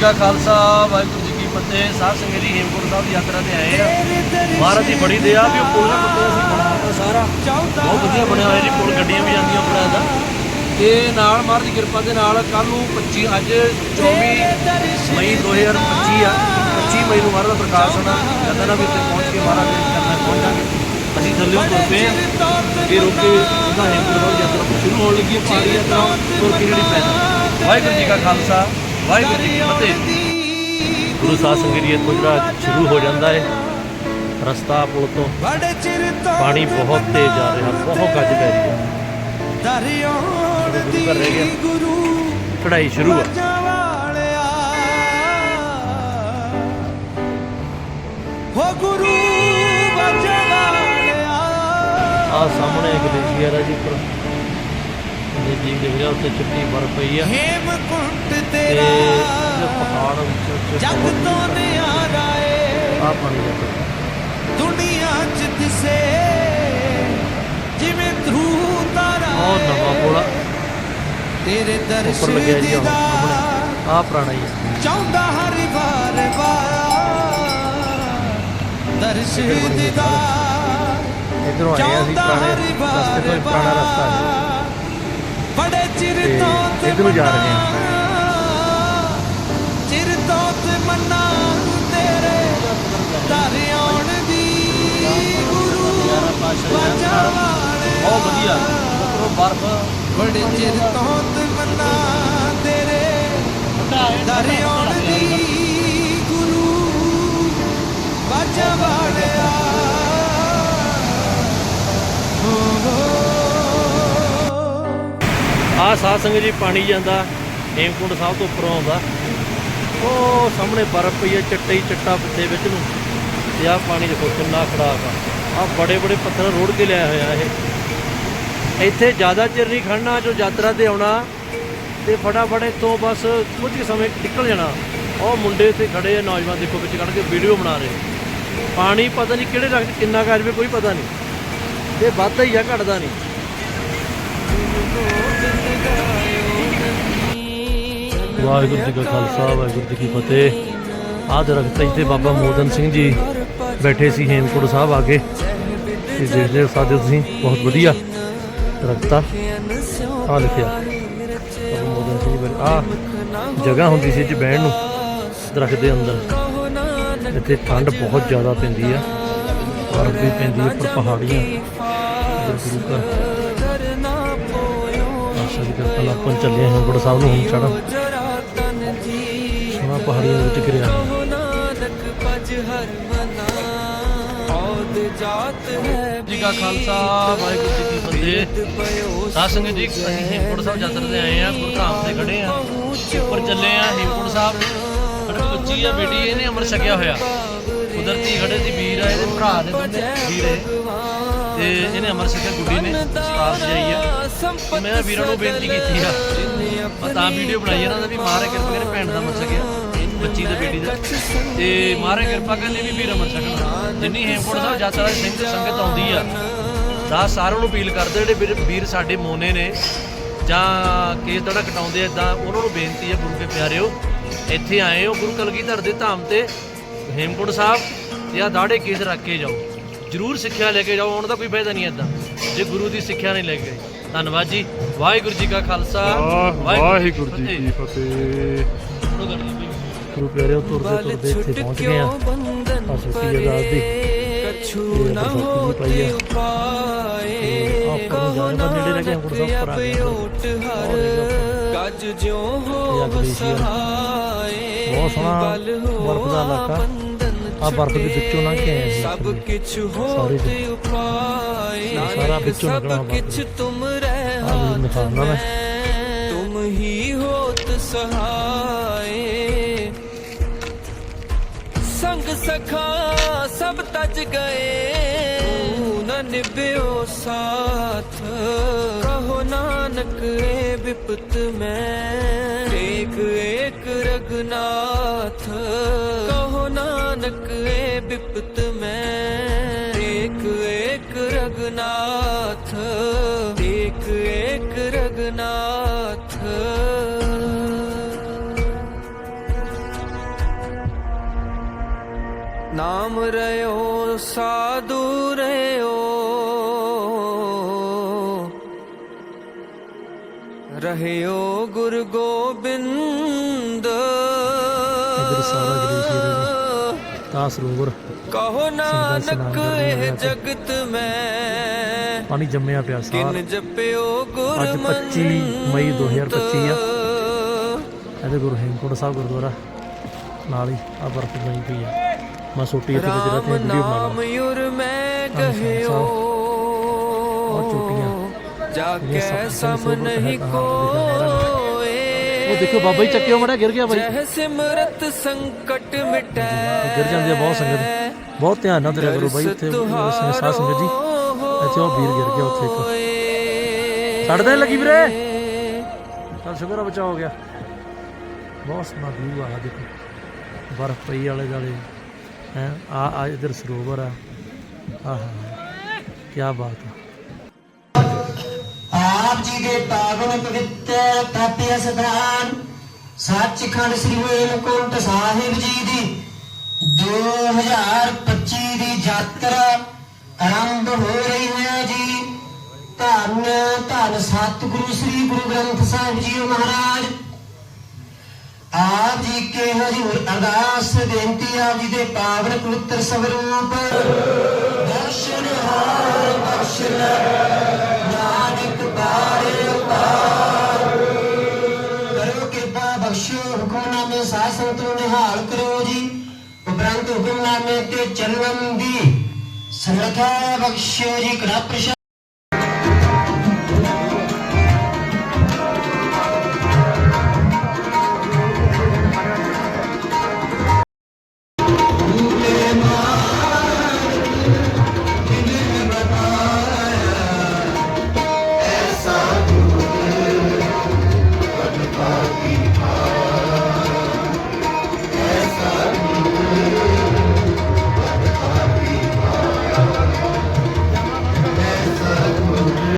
ਕਾ ਖਾਲਸਾ ਵਾਹਿਗੁਰੂ ਜੀ ਕੀ ਫਤਿਹ। ਸਾਧ ਸੰਗਤ ਜੀ ਹੇਮਕੁੰਟ ਸਾਹਿਬ ਦੀ ਯਾਤਰਾ ਤੇ ਆਏ ਆ। ਮਹਾਰਾਜ ਦੀ ਬੜੀ ਦਇਆ ਵੀ ਉਹ ਪੁੱਲ ਨਾ ਟੁੱਟਿਆ ਸੀ ਸਾਰਾ। ਬਹੁਤ ਵਧੀਆ ਬਣਿਆ ਹੋਇਆ ਜੀ ਪੁੱਲ ਗੱਡੀਆਂ ਵੀ ਜਾਂਦੀਆਂ ਉੱਪਰ ਦਾ। ਤੇ ਨਾਲ ਮਹਾਰਾਜ ਦੀ ਕਿਰਪਾ ਦੇ ਨਾਲ ਕੱਲ ਨੂੰ 25 ਅੱਜ 24 ਮਈ 2025 ਆ। 25 ਮਈ ਨੂੰ ਮਹਾਰਾਜ ਦਾ ਪ੍ਰਕਾਸ਼ਨ ਆ ਕਹਿੰਦਾ ਨਾ ਵੀ ਉੱਥੇ ਪਹੁੰਚ ਕੇ ਮਹਾਰਾਜ ਦੇ ਚਰਨਾਂ 'ਚ ਪਹੁੰਚਾਂਗੇ। ਅਸੀਂ ਥੱਲੇ ਤੁਰ ਪਏ ਆ। ਇਹ ਰੁਕ ਕੇ ਉਹਦਾ ਹੇਮਕੁੰਟ ਸਾਹਿਬ ਦੀ ਯਾਤਰਾ ਸ਼ੁਰੂ ਹੋਣ ਲੱਗੀ ਹੈ। ਪਹਾੜੀ ਯਾਤਰਾ ਤੁਰ ਕੇ ਜਿਹੜੀ ਪੈਦਲ। ਵਾਹਿਗੁਰੂ ਜੀ ਕਾ ਖਾਲਸਾ। ਵਾਹਿਗੁਰੂ ਜੀ ਕੀ ਫਤਿਹ। ਗੁਰੂ ਸਾਹਿਬ ਇੱਥੋਂ ਜਿਹੜਾ ਸ਼ੁਰੂ ਹੋ ਜਾਂਦਾ ਹੈ ਰਸਤਾ ਪੁਲ ਤੋਂ ਪਾਣੀ ਬਹੁਤ ਤੇਜ਼ ਆ ਰਿਹਾ ਬਹੁਤ ਗੱਜ ਪੈ ਰਹੀ ਹੈ। ਗੁਰੂ ਘਰ ਰਹਿ ਗਿਆ। ਦੀ ਗੁਰੂ ਚੜਾਈ ਸ਼ੁਰੂ ਆ। ਹੋ ਗੁਰੂ ਬਾਜਾਂ ਵਾਲਿਆ। ਆ ਸਾਹਮਣੇ ਗਲੇਸ਼ੀਅਰ ਹੈ ਜੀ ਉੱਪਰ ਜੀ ਦਿਖ ਰਿਹਾ ਉੱਤੇ ਚਿੱਟੀ ਬਰਫ਼ ਪਈ ਆ। ਹੇਮਕੁੰਟ ਤੇਰਾ ਪਹਾੜ ਵਿੱਚ ਜਗ ਤੋਂ ਨਿਆਰਾ ਏ। ਆ ਪਾਣੀ ਦਾ ਦੁਨੀਆ ਚ ਦਿਸੇ। ਜਿਵੇਂ ਧਰੂ ਤਾਰਾ ਉਹ ਨਵਾਂ ਆ ਤੇਰੇ ਦੀਦਾਰ। ਸਾਹਮਣੇ ਆ ਪੁਰਾਣਾ ਹੀ ਚਾਹੁੰਦਾ ਹਰ ਵਾਰ ਵਾਰ। ਦਰਸ਼ਨ ਦੀਦਾਰ। ਇਧਰੋਂ ਆਏ ਅਸੀਂ ਪੁਰਾਣੇ ਰਸਤੇ ਤੋਂ ਹੀ ਪੁਰਾਣਾ ਰਸਤਾ ਹੈ ਵਾਰ। ਬੜੇ ਚਿਰ ਤੇ ਤੋਂ ਤੇ ਇੱਧਰੋਂ ਜਾ ਰਹੇ ਹਾਂ। ਮੰਨਾਂ, ਚਿਰ ਤੋਂ ਤੇ ਮੰਨਾ ਤੇਰੇ ਦਰ ਆਉਣ ਦੀ ਗੁਰੂ ਬਾਜਾ ਵਾਲੇ ਬਹੁਤ ਵਧੀਆ ਉੱਪਰੋਂ ਬਰਫ਼ ਬੜੇ ਚਿਰ ਤੋਂ ਤੇ ਮੰਨਾ ਤੇਰੇ ਦਰ ਆਉਣ ਦੀ ਗੁਰੂ ਬਾਜਾ ਆ ਸਾਧ ਸੰਗਤ ਜੀ ਪਾਣੀ ਜਾਂਦਾ ਹੇਮਕੁੰਡ ਸਾਹਿਬ ਤੋਂ ਉੱਪਰੋਂ ਆਉਂਦਾ। ਉਹ ਸਾਹਮਣੇ ਬਰਫ਼ ਪਈ ਹੈ, ਚਿੱਟਾ ਹੀ ਚਿੱਟਾ ਪਿੱਛੇ ਵਿੱਚ ਨੂੰ। ਤੇ ਆ ਪਾਣੀ ਦੇਖੋ ਕਿੰਨਾ ਖੜਾਕ ਆ। ਆ ਬੜੇ ਬੜੇ ਪੱਥਰ ਰੋੜ ਕੇ ਲਿਆ ਹੋਇਆ ਇਹ। ਇੱਥੇ ਜ਼ਿਆਦਾ ਚਿਰ ਨਹੀਂ ਖੜਨਾ, ਜੋ ਯਾਤਰਾ ਤੇ ਆਉਣਾ, ਤੇ ਫਟਾਫਟ ਤੋਂ ਬਸ ਕੁਝ ਕੁ ਸਮੇਂ ਨਿਕਲ ਜਾਣਾ। ਉਹ ਮੁੰਡੇ ਇੱਥੇ ਖੜੇ ਆ, ਨੌਜਵਾਨ ਦੇਖੋ ਵਿੱਚ ਕੱਢ ਕੇ ਵੀਡੀਓ ਬਣਾ ਰਹੇ। ਪਾਣੀ ਪਤਾ ਨਹੀਂ ਕਿਹੜੇ ਰਕਤ ਕਿੰਨਾ ਕਰ ਜਵੇ, ਕੋਈ ਪਤਾ ਨਹੀਂ। ਤੇ ਵੱਧਦਾ ਹੀ ਆ, ਘਟਦਾ ਨਹੀਂ। ਵਾਹਿਗੁਰੂ ਜੀ ਕਾ ਖਾਲਸਾ, ਵਾਹਿਗੁਰੂ ਜੀ ਕੀ ਫਤਿਹ। ਆਹ ਦਰਖਤ ਇੱਥੇ ਬਾਬਾ ਮੋਦਨ ਸਿੰਘ ਜੀ ਬੈਠੇ ਸੀ, ਹੇਮਕੁੰਟ ਸਾਹਿਬ ਆ ਕੇ ਤੇ ਦੇਖਦੇ ਹੋ ਤੁਸੀਂ, ਬਹੁਤ ਵਧੀਆ। ਦਰਖਤਾ ਆ ਲਿਖਿਆ ਬਾਬਾ ਮੋਦਨ ਸਿੰਘ ਜੀ ਆ ਜਗ੍ਹਾ ਹੁੰਦੀ ਸੀ ਚ ਬਹਿਣ ਨੂੰ, ਦਰਖਤ ਦੇ ਅੰਦਰ। ਇੱਥੇ ਠੰਡ ਬਹੁਤ ਜ਼ਿਆਦਾ ਪੈਂਦੀ ਆ। ਬਰਫ਼ ਵੀ ਪੈਂਦੀ ਹੈ ਪਰ ਪਹਾੜੀਆਂ, ਗੁਰੂ ਘਰ। ਦੀ ਚੱਲੇ ਹਾਂ ਗੁੜ ਸਾਹਿਬ ਨੂੰ ਹੁਣ ਚੜ੍ਹਨ ਸੋਹਣਾ ਪਹਾੜੀਆਂ ਵਿੱਚ ਗਿਰਿਆ ਜੀ ਕਾ ਖਾਲਸਾ ਵਾਹਿਗੁਰੂ ਜੀ ਕੀ ਫਤਿਹ। ਸਾਧ ਸੰਗਤ ਜੀ, ਅਸੀਂ ਹੇਮਕੁੰਟ ਸਾਹਿਬ ਯਾਤਰਾ ਤੇ ਆਏ ਆ ਗੁਰਧਾਮ ਤੇ ਖੜੇ ਆ ਉੱਪਰ ਚੱਲੇ ਆ ਹੇਮਕੁੰਟ ਸਾਹਿਬ। ਸਾਡੇ ਬੱਚੀ ਆ ਬੇਟੀ, ਇਹਨੇ ਅਮਰ ਛਕਿਆ ਹੋਇਆ। ਕੁਦਰਤੀ ਖੜੇ ਸੀ ਵੀਰ ਆ, ਇਹਦੇ ਭਰਾ ਦੇ ਵੀਰ ਇਹ ਤੇ ਇਹਨੇ ਅਮਰ ਸਿੰਘ ਗੁੱਡੀ ਨੇ ਸਟਾਫ ਜਾਈ ਆ। ਮੈਂ ਵੀਰਾਂ ਨੂੰ ਬੇਨਤੀ ਕੀਤੀ ਆ। ਮੈਂ ਤਾਂ ਵੀਡੀਓ ਬਣਾਈ ਇਹਨਾਂ ਦਾ ਵੀ ਮਾਰੇ ਕਿਰਪਾ ਕਰੇ ਭੈਣ ਦਾ ਅਮਰ ਛਕਿਆ ਬੱਚੀ ਦਾ ਬੇਟੀ ਦਾ। ਤੇ ਮਾਰੇ ਕਿਰਪਾ ਕਰੇ ਵੀ ਵੀਰ ਅਮਰ ਛਕਣਾ ਜਿੰਨੀ ਹੇਮਕੁੰਟ ਸਾਹਿਬ ਯਾਤਰਾ ਦੀ ਸਿੰਘ ਸੰਗਤ ਆਉਂਦੀ ਆ, ਤਾਂ ਸਾਰਿਆਂ ਨੂੰ ਅਪੀਲ ਕਰਦੇ ਜਿਹੜੇ ਵੀਰ- ਸਾਡੇ ਮੋਨੇ ਨੇ, ਜਾਂ ਕੇਸ ਦੜਾ ਕਟਾਉਂਦੇ ਇਦਾਂ ਉਹਨਾਂ ਨੂੰ ਬੇਨਤੀ ਹੈ ਗੁਰੂ ਕੇ ਪਿਆਰਿਓ, ਇੱਥੇ ਆਏ ਹੋ ਗੁਰੂ ਕਲਗੀਧਰ ਦੇ ਧਾਮ ਤੇ, ਹੇਮਕੁੰਟ ਸਾਹਿਬ ਜਾਂ ਦਾੜੇ ਕੇਸ ਰੱਖ ਕੇ ਜਾਓ। ਜਰੂਰ ਸਿੱਖਿਆ ਲੈ ਕੇ ਜਾਓ ਆਉਣ ਦਾ ਕੋਈ ਫਾਇਦਾ ਨਹੀਂ ਇਦਾਂ ਜੇ ਗੁਰੂ ਦੀ ਸਿੱਖਿਆ ਨਹੀਂ ਲੈ ਕੇ ਗਏ ਧੰਨਵਾਦ ਜੀ। ਵਾਹਿਗੁਰੂ ਜੀ ਕਾ ਖਾਲਸਾ ਵਾਹਿਗੁਰੂ ਜੀ ਕੀ ਫਤਿਹ। ਗੁਰੂ ਪਿਆਰਿਓ ਤੁਰਦੇ ਤੁਰਦੇ ਇੱਥੇ ਪਹੁੰਚ ਗਏ ਆ। ਆ ਸੁੱਤੀ ਜਗ੍ਹਾ ਦੀ। ਕਛੂ ਨਾ ਹੋ ਤੇ ਪਾਏ ਆਪਾਂ ਨੂੰ ਜਾਣ ਦਾ ਨੇੜੇ ਰਹਿ ਕੇ ਗੁਰੂ ਸਾਹਿਬ ਪਰ ਆ ਗਏ ਓਟ ਹਰ ਗੱਜ ਜਿਉ ਹੋ ਸਹਾਏ। ਬਹੁਤ ਸੋਹਣਾ ਬਰਫ਼ ਦਾ ਇਲਾਕਾ। ਆ ਬਰਫ਼ ਦੇ ਵਿੱਚੋਂ ਲੰਘ ਕੇ ਆਏ ਸਭ ਇੱਥੇ। ਕਿਛ ਸਾਰੇ ਹੋ ਜੀ। ਤੇ ਉਪਾਏ ਸਾਰਾ ਵਿੱਚੋਂ ਕਿਛ ਦੇ। ਤੁਮ ਰਹਿ ਮੈਂ। ਤੁਮ ਹੀ ਹੋਤ ਸਹਾਏ ਸੰਗ ਸਖਾ ਸਭ ਤਜ ਗਏ ਨ ਨਿਭਿਓ ਸਾਥ ਕਹੋ ਨਾਨਕ ਏ ਵਿਪਤ ਮੈਂ ਏਕ ਰਗਨਾਥ ਕਹੋ ਨਾਨਕ ਏ ਵਿਪਤ ਮੈਂ ਏਕ ਏਕ ਰਗਨਾਥ ਏਕ ਏਕ ਰਗਨਾਥ ਨਾਮ ਰਿਓ ਸਾਧੂ ਰਿਓ ਰਹਿਓ ਗੁਰ ਗੋਬਿੰਦ ਸਾਰਾ ਕਹੋ ਨਾਨਕ ਇਹ ਜਗਤ ਮੈਂ। ਪਾਣੀ ਜੰਮਿਆ ਪਿਆ ਸਾਰ। ਕਿਨ ਜਪਿਓ ਗੁਰ ਅੱਜ 25 ਮਈ 2025 ਆ। ਇਹਦੇ ਗੁਰੂ ਹੇਮਕੁੰਟ ਸਾਹਿਬ ਗੁਰਦੁਆਰਾ ਨਾਲ ਹੀ ਆ ਬਰਫ ਜਮੀ ਪਈ ਆ। ਮੈਂ ਸੋਟੀ ਇੱਥੇ ਜਿਹੜਾ ਤੇ ਵੀਡੀਓ ਬਣਾ ਲਾ ਯੁਰ ਮੈਂ। ਕਹਿਓ। ਜਾ ਕੇ ਸਮ ਨਹੀਂ ਕੋਏ ਉਹ ਦੇਖੋ ਬਾਬਾ ਜੀ ਚੱਕਿਓ ਮੜਾ ਗਿਰ ਗਿਆ ਬਾਈ। ਜਹ ਸਿਮਰਤ ਸੰਕਟ ਮਿਟੈ। ਗਿਰ ਜਾਂਦੀ ਆ ਬਹੁਤ ਸੰਗਤ। ਬਹੁਤ ਧਿਆਨ ਨਾਲ ਤੇਰੇ ਕਰੋ ਬਾਈ ਸੰਗ- ਸਾਧ ਸੰਗਤ ਜੀ। ਇੱਥੇ ਉਹ ਵੀਰ ਗਿਰ ਗਿਆ ਉੱਥੇ ਇੱਕ। ਨੀ ਲੱਗੀ ਵੀਰੇ। ਚਲ ਸ਼ੁਕਰ ਆ ਬਚਾ ਹੋ ਗਿਆ। ਬਹੁਤ ਸੋਹਣਾ ਵਿਊ ਆ ਦੇਖੋ। ਬਰਫ ਪਈ ਵਾਲੇ ਗਾਲੇ ਹੈ ਆ ਆ ਇਧਰ ਸਰੋਵਰ ਆ। ਆਹਾ ਕੀ ਬਾਤ ਆ। ਆਪ ਜੀ ਦੇ ਪਾਵਨ ਪਵਿੱਤਰ ਤਾਪਿਆ ਸਥਾਨ ਸੱਚਖੰਡ ਸ੍ਰੀ ਹੇਮਕੁੰਟ ਸਾਹਿਬ ਜੀ ਦੀ 2025 ਦੀ ਯਾਤਰਾ ਆਰੰਭ ਹੋ ਰਹੀ ਹੈ ਜੀ। ਧੰਨ ਧੰਨ ਸਤਿਗੁਰੂ ਸ੍ਰੀ ਗੁਰੂ ਗ੍ਰੰਥ ਸਾਹਿਬ ਜੀ ਮਹਾਰਾਜ। ਆਪ ਜੀ ਕੇ ਹਜ਼ੂਰ ਅਰਦਾਸ, ਬੇਨਤੀ ਆਪ ਜੀ ਦੇ ਪਾਵਨ ਪਵਿੱਤਰ ਸਵਰੂਪ ਦਰਸ਼ਨ ਹਾਰ ਬਖਸ਼ ਨਾਨਕ ਕਰੋ ਕਿਰਪਾ, ਬਖਸ਼ੋ ਹੁਕਮਨਾਮੇ ਸਾਧ ਸੰਗਤ ਨੂੰ ਨਿਹਾਲ ਕਰੋ ਜੀ। ਉਪਰੰਤ ਹੁਕਮਨਾਮੇ ਤੇ ਚੱਲਣ ਦੀ ਸਮਰਥਾ ਬਖਸ਼ੋ ਜੀ, ਕੜਾ